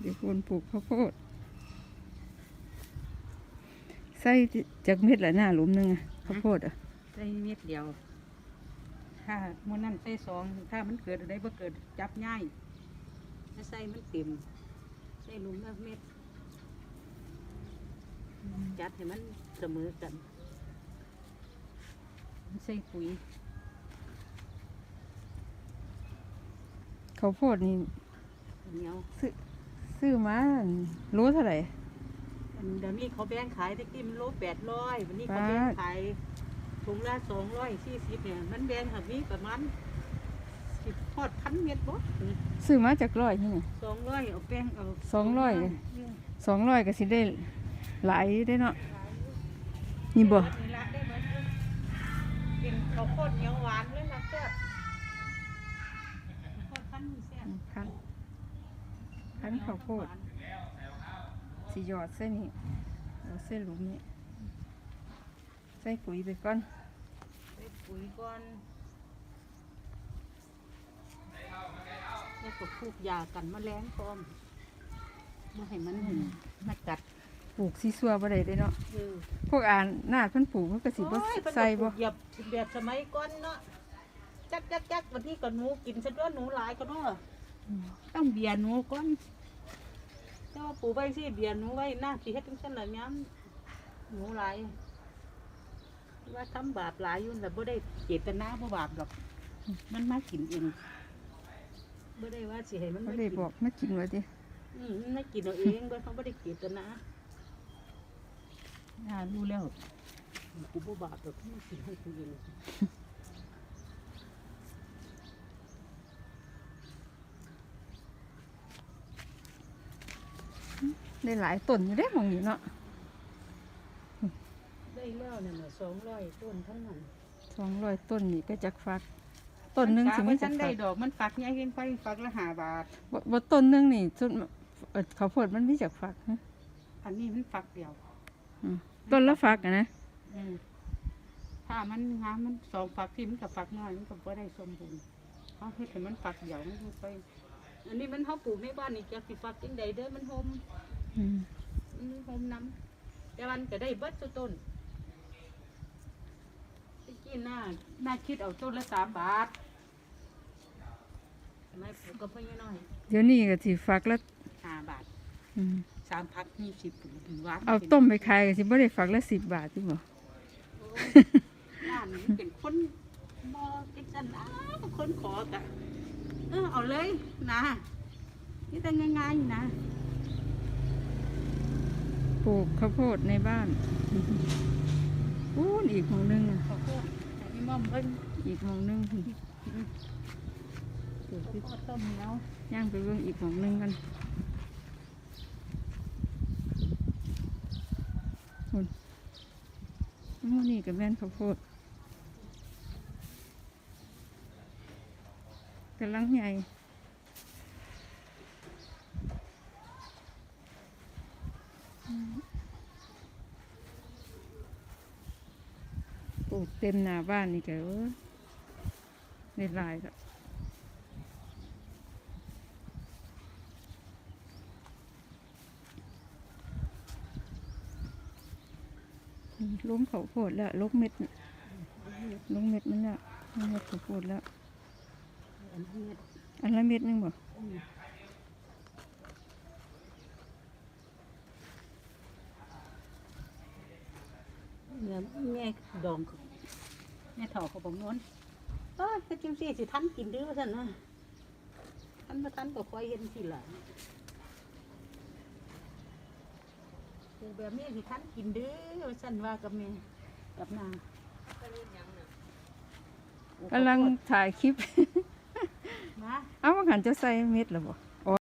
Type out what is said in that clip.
เดี๋ยวคนปลูกข้าวโพดใส่จากเม็ดละหน้าหลุมหนึงอะข้าวโพดอะใส่เม็ดเดียว ถ้ามื่อนั้นใส่สอง ถ้ามันเกิดอะไรบ่เกิดจับง่าย ถ้าใส่มันเต็ม ใส่หลุมละเม็ด จัดให้มันเสมอกัน ใส่ปุ๋ยข้าวโพดนี่เหนียว ซื้อ มารู้เท่าไหร่อันเดี๋ยวนี้เขาแบ่งขายตะกี้มันโลแปดร้อยวันนี้เขาบาทแบ่งขายถุงละสองร้อยสี่สิบเนี่ยมันแบ่งหักนี้ประมาณสิบพอดพันเม็ดบ่ซื้อมาจากร้อยที่นี่สองร้อยเอาแป้งเอาสองร้อยเลยสองร้อยก็สิได้หลายได้เนาะนี่บ่นี่ละได้เหมือนกันกินข้าวโพดเหนียวหวานเลยนะแซ่บข้าวโพดพันธุ์แซ่บ คันคันข้าวโพดสิหยอดเส้นนี้เอาเส้นหลุมนี้ใส่ปุ๋ยไปก่อนใส่ปุ๋ยก่อนแล้วก็พูกยากันแมลงพร้อมไม่ให้มันมากัดปลูกซีซัวบ่ได้เด้เนาะเออพวกอ่านนาดเพิ่นปลูกมันก็สิบ่โอ้ยเพิ่นก็ใส่บ่ปลูกเหยียบแบบสมัยก่อนเนาะจักจักจักวันนี้ก็หนูกินซะด้วยหนูหลายก็เนาะ ต้องเบียร์หนูก่อนเจ้าว่าปลูกไว้สิเบียร์หนูไว้หน้าสิเฮ็ดจังซั่นล่ะย้ำหนูหลายว่าทำบาปหลายอยู่แต่บ่ได้เจตนาบ่บาปดอก มันมากินเองบ่ได้ว่าสิให้มันบ่มาได้กินบอกมากินว่าติอืมมันมากินเอาเองบ่เขาบ่ได้เจตนาอ่ารู้แล้วกูบ่บาปดอกมันกินให้กูเอง ได้หลายต้นอยู่เด้หม่องนี้เนาะได้แล้วนั่นน่ะสองร้อยต้นทั้งนั้น200ต้นนี่ก็จักฟักต้นหนึงสิมีมัจัจักนฟัได้กดอกมันฝักใหญ่เกินไปฝักละห้าบาทบ่บ่ต้นหนึงนี่ต้นเอ่อข้าวโพดมันมีจักฟักฮะอันนี้มันฝักเดียวอืมต้นละฟักอะนะอืมถ้ามันงามมันสองฝักที่มันกับฝักน้อยมันก็บ่ได้สมบูรณ์เขาเฮ็ดให้มันฝักเดียวมันอยู่ไปอันนี้มันเฮาปลูกในบ้านนี่จักสิฝักจังใดเด้อมันโฮมอืมมันโฮมน้ำแต่มันก็ได้เบิดทุกต้นตะกี้หน้าหน้าคิดเอาต้นละสามบาททำไมปลูกก็เพิ่นน้อยเดี๋ยวนี้ก็สิฟักละห้าบาทอืมสามพักยี่สิบถึงวัดเอาต้มไปขายก็สิบ่ได้ฟักละ10บาทติบ่บ้านนี้เป็นคนบอกิจันอ้าคนขอกะเออเอาเลยนะนี่แต่ง่ายๆนะ ปลูกข้าวโพดในบ้านอู้นอีกหมองหนึงอะขอโทษแต่พี่ม่อมเพิ่นอีกหมองหนึงพุ่นปลูกขอที่โทษต้มเหนียวย่างไปเบิ่งอีกหมองหนึงกันพุ่นโอ้นี่ก็แม่นข้าวโพดกำลังใหญ่อืมป ลูกเต็มหน้าบ้านนี่ก็เออในลายก็ล้มเขาวโพดแล้วลกเม็ดน่ะลงเม็ดมันแล้วลงเม็ดเขาวโพดแล้วอันละเม็ดนึงบ่อืมเนี่ยแม่ดอง แม่ถอเขาบอกง้นเออก็จังซี่สิทันกินดื้อว่าซั่นนะทันบ่ทันก็คอยเห็นทีหลังปลูกแบบนี้สิทันกินดื้อว่าซั่นว่ากับแม่กับนางกำลังถ่ายคลิป นะ เอาว่าหันจะใส่เม็ดหรือบ่